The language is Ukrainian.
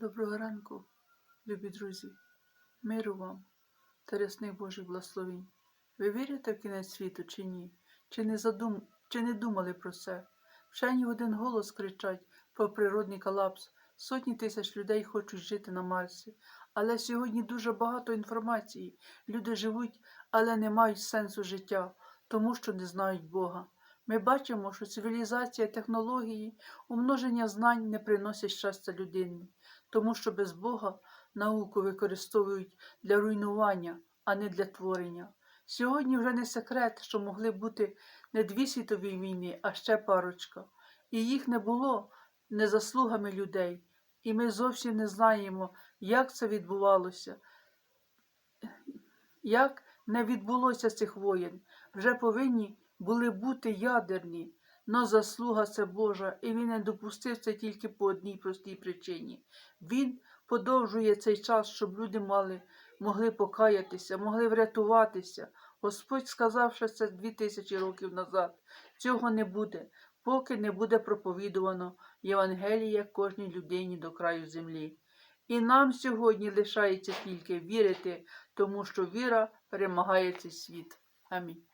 Доброго ранку, любі друзі, миру вам та рясних Божих благословень. Ви вірите в кінець світу чи ні? Чи не, задум... чи не думали про це? Вчені в один голос кричать про природний колапс. Сотні тисяч людей хочуть жити на Марсі. Але сьогодні дуже багато інформації. Люди живуть, але не мають сенсу життя, тому що не знають Бога. Ми бачимо, що цивілізація, технології, умноження знань не приносять щастя людині, тому що без Бога науку використовують для руйнування, а не для творення. Сьогодні вже не секрет, що могли бути не дві світові війни, а ще парочка. І їх не було не заслугами людей. І ми зовсім не знаємо, як це відбувалося, як не відбулося цих воєн. Вже повинні були бути ядерні, но заслуга це Божа, і він не допустив це тільки по одній простій причині. Він подовжує цей час, щоб люди мали, могли покаятися, могли врятуватися. Господь сказав, що це дві тисячі років назад. Цього не буде, поки не буде проповідувано Євангелія кожній людині до краю землі. І нам сьогодні лишається тільки вірити, тому що віра перемагає цей світ. Амінь.